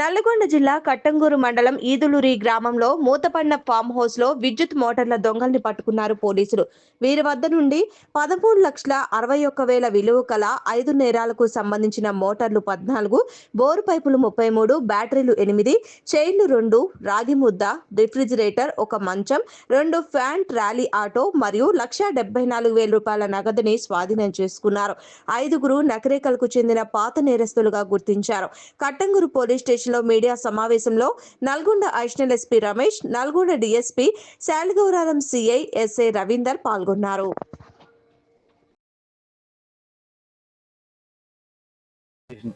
నల్లగొండ జిల్లా కట్టంగూరు మండలం ఈదులూరి గ్రామంలో మూతపడిన ఫామ్ హౌస్లో విద్యుత్ మోటార్ల దొంగల్ని పట్టుకున్నారు పోలీసులు. వీరి వద్ద నుండి పదమూడు లక్షల అరవై ఒక్క వేల విలువ కల ఐదు నేరాలకు సంబంధించిన మోటార్లు పద్నాలుగు బోరు పైపులు ముప్పై మూడు బ్యాటరీలు ఎనిమిది చైన్లు రెండు రాగి ముద్ద రిఫ్రిజిరేటర్ ఒక మంచం రెండు ఫ్యాన్ ట్రాలీ ఆటో మరియు లక్ష డెబ్బై నాలుగు వేల రూపాయల నగదుని స్వాధీనం చేసుకున్నారు. ఐదుగురు నకరేకల్కు చెందిన పాత నేరస్తులుగా గుర్తించారు. కట్టంగూరు పోలీస్ స్టేషన్ స్టేషన్లో మీడియా సమావేశంలో Nalgonda additional SP Ramesh Nalgonda DSP Saligouraram CI SA Ravinder పాల్గొన్నారు.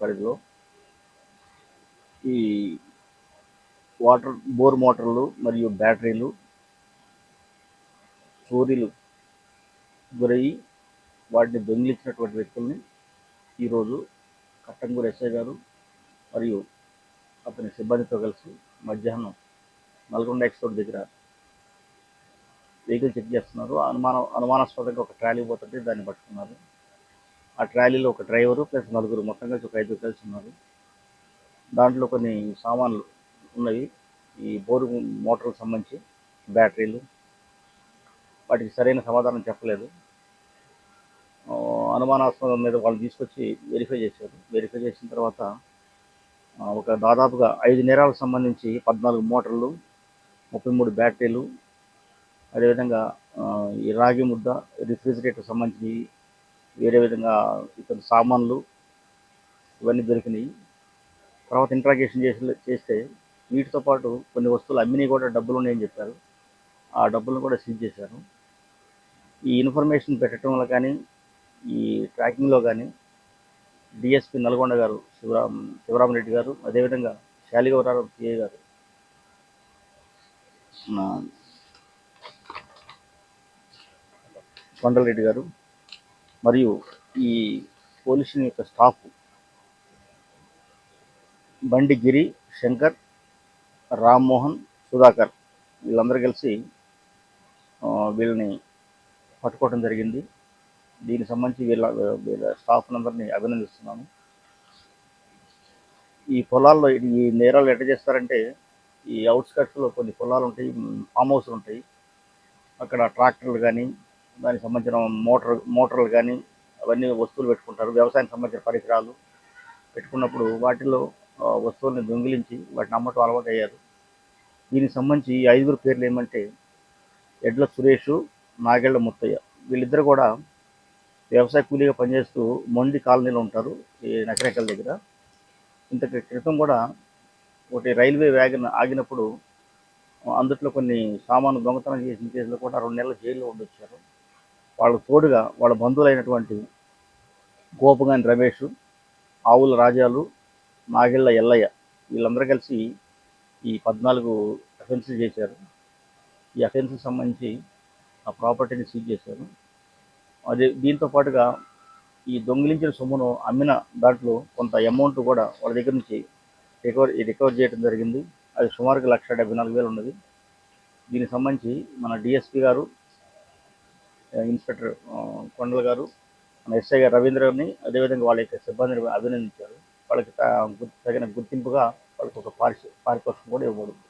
పరిధిలో ఈ వాటర్ బోర్ మోటార్లు మరియు బ్యాటరీలు చోరీలు గురయ్యి వాటిని దొంగిలించినటువంటి వ్యక్తుల్ని ఈరోజు కట్టంగూరు ఎస్ఐ గారు మరియు అతని సిబ్బందితో కలిసి మధ్యాహ్నం నల్గొండ ఎక్స్పోర్ట్ దగ్గర వెహికల్ చెక్ చేస్తున్నారు. అనుమానం అనుమానాస్పదంగా ఒక ట్రాలీ పోతుంటే దాన్ని పట్టుకున్నారు. ఆ ట్రాలీలో ఒక డ్రైవరు ప్లస్ నలుగురు మొత్తం కలిసి ఒక ఐదుగురు కలిసి ఉన్నారు. దాంట్లో కొన్ని సామాన్లు ఉన్నవి. ఈ బోరు మోటార్కు సంబంధించి బ్యాటరీలు. వాటికి సరైన సమాధానం చెప్పలేదు. అనుమానాస్పదం మీద వాళ్ళు తీసుకొచ్చి వెరిఫై చేశారు. వెరిఫై చేసిన తర్వాత ఒక దాదాపుగా ఐదు నేరాలకు సంబంధించి పద్నాలుగు మోటార్లు ముప్పై మూడు బ్యాటరీలు అదేవిధంగా ఈ రాగి ముద్ద రిఫ్రిజిరేటర్ సంబంధించి వేరే విధంగా ఇతర సామాన్లు ఇవన్నీ దొరికినాయి. తర్వాత ఇంట్రాగేషన్ చేసి చేస్తే వీటితో పాటు కొన్ని వస్తువులు అమ్మినవి కూడా డబ్బులు ఉన్నాయని చెప్పారు. ఆ డబ్బులను కూడా సీజ్ చేశారు. ఈ ఇన్ఫర్మేషన్ పెట్టడంలో కానీ ఈ ట్రాకింగ్లో కానీ డిఎస్పి నల్గొండ గారు శివరామ్ శివరామరెడ్డి గారు అదేవిధంగా శాలిగౌరారం సిఐ గారు. కొండలరెడ్డి గారు మరియు ఈ పోలీస్ యొక్క స్టాఫ్ బండి గిరి శంకర్ రామ్మోహన్ సుధాకర్ వీళ్ళందరూ కలిసి వీళ్ళని పట్టుకోవడం జరిగింది. దీనికి సంబంధించి వీళ్ళ వీళ్ళ స్టాఫ్నందరినీ అభినందిస్తున్నాను ఈ పొలాల్లో ఈ నేరాలు ఎట్ట చేస్తారంటే ఈ అవుట్స్కట్స్లో కొన్ని పొలాలు ఉంటాయి ఫామ్ హౌస్లు ఉంటాయి. అక్కడ ట్రాక్టర్లు కానీ దానికి సంబంధించిన మోటార్ మోటార్లు కానీ అవన్నీ వస్తువులు పెట్టుకుంటారు. వ్యవసాయానికి సంబంధించిన పరికరాలు పెట్టుకున్నప్పుడు వాటిలో వస్తువుల్ని దొంగిలించి వాటిని అమ్మటం అలవాటు అయ్యారు. దీనికి సంబంధించి ఈ ఐదుగురు పేర్లు ఏమంటే ఎడ్ల సురేషు నాగెళ్ళ ముత్తయ్య. వీళ్ళిద్దరు కూడా వ్యవసాయ కూలీగా పనిచేస్తూ మొండి కాలనీలో ఉంటారు ఈ నకరేకల్ దగ్గర. ఇంత క్రితం కూడా ఒకటి రైల్వే వ్యాగన్ ఆగినప్పుడు అందుట్లో కొన్ని సామాను దొంగతనం చేసిన కేసులో కూడా రెండు నెలల జైల్లో ఉండొచ్చారు. వాళ్ళకు తోడుగా వాళ్ళ బంధువులైనటువంటి గోపగాని రమేష్ ఆవుల రాజాలు నాగిళ్ళ ఎల్లయ్య వీళ్ళందరూ కలిసి ఈ పద్నాలుగు అఫెన్సులు చేశారు. ఈ అఫెన్స్కి సంబంధించి ఆ ప్రాపర్టీని సీజ్ చేశారు. అదే దీంతో పాటుగా ఈ దొంగిలించిన సొమ్మును అమ్మిన దాంట్లో కొంత అమౌంట్ కూడా వాళ్ళ దగ్గర నుంచి రికవర్ రికవర్ చేయడం జరిగింది. అది సుమారుగా లక్ష డెబ్బై నాలుగు వేలు ఉన్నది. దీనికి సంబంధించి మన డిఎస్పి గారు ఇన్స్పెక్టర్ కొండల గారు మన ఎస్ఐ గారు రవీంద్ర గారిని అదేవిధంగా వాళ్ళ యొక్క సిబ్బందిని అభినందించారు. వాళ్ళకి తగిన గుర్తింపుగా వాళ్ళకి ఒక పారిశ పారితోషికం కూడా ఇవ్వబడింది.